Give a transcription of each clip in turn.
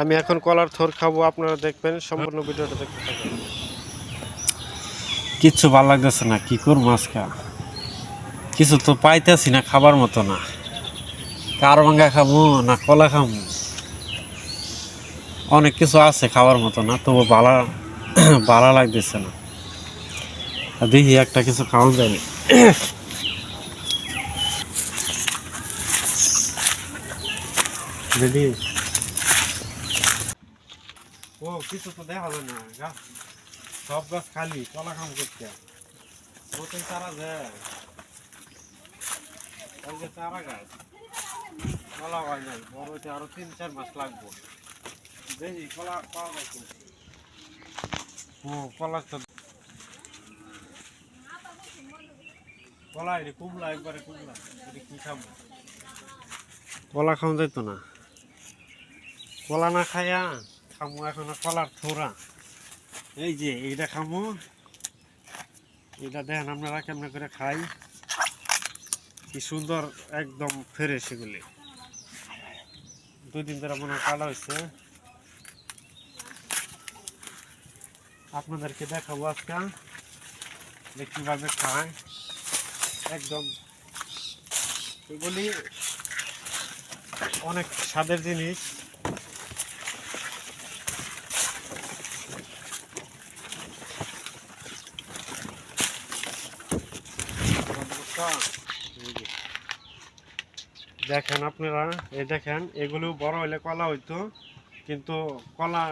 আমি এখন কলার থর খাব, আপনারা দেখবেন, সম্পূর্ণ ভিডিওটা দেখতে থাকুন। কিচ্ছু ভালো লাগতেছে না, কি করব আজকে? কিছু তো পাইতেছি না, খাবার মতো না। কার ভাঙ্গা খাব না কলা খাব? অনেক কিছু আছে খাবার মতো না, তবু ভালো ভালো লাগতেছে না। দেখি একটা কিছু খাওয়া যায় রেডি ও, কিছু তো দেখা যায় না গাছ সব গাছ খালি কলা খাম করতে নতুন চারা যায় চারা গাছ। কলা হয় নাই, বড় আরও তিন, চার মাস লাগবো। দেখি, কলা পাওয়া যায়। ও, কলা তো কলা এর কুমলা একবারে কুমলা এটা কি খাব? কলা খাওয়া যাইতো না। কলা না খাইয়া খামু, এখন কলার থোড়া। এই যে, এইটা খামু। এটা দেখেন আপনারা কেমন করে খাই। কি সুন্দর, একদম ফ্রেশ এগুলি। দুই দিন ধরে মনে কাটা হয়েছে। আপনাদেরকে দেখাবো আজকে যে কীভাবে খায়। একদম এগুলি অনেক স্বাদের জিনিস। দেখেন আপনারা, এই দেখেন, এগুলো বড় হলে কলা হইতো, কিন্তু কলা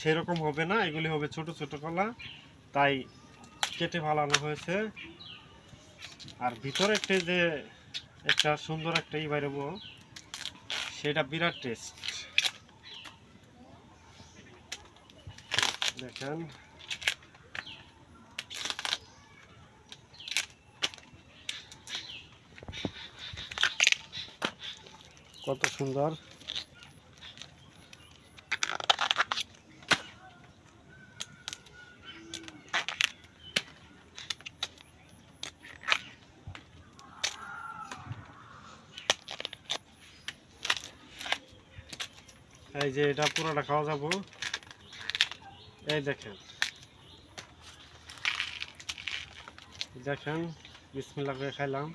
সেরকম হবে না, এগুলি হবে ছোট ছোট কলা, তাই কেটে ফালানো হয়েছে। আর ভিতরে একটা যে একটা সুন্দর একটা ই বাইরব সেটা বিরাট টেস্ট। দেখেন। কত সুন্দর। এই যে এটা পুরোটা খাওয়া যাব। এই দেখেন। দেখেন বিসমিল্লা করে খাইলাম।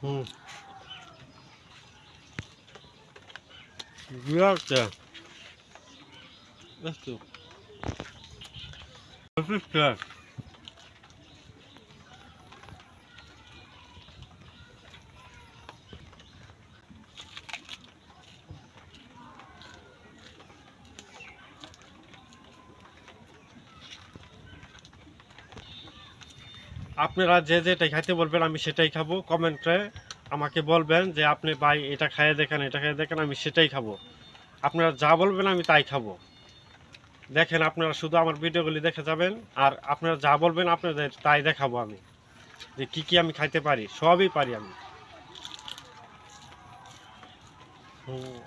হুম বিরাট একটু পরিষ্কার আপনারা যে যেটাই খাইতে বলবেন, আমি সেটাই খাব। কমেন্টে আমাকে বলবেন যে, আপনি ভাই এটা খাইয়ে দেখেন, এটা খাইয়ে দেখেন, আমি সেটাই খাব। আপনারা যা বলবেন, আমি তাই খাব। দেখেন, আপনারা শুধু আমার ভিডিওগুলি দেখে যাবেন, আর আপনারা যা বলবেন, আপনাদের তাই দেখাবো আমি। যে কি কি আমি খাইতে পারি, সবই পারি আমি। হুম।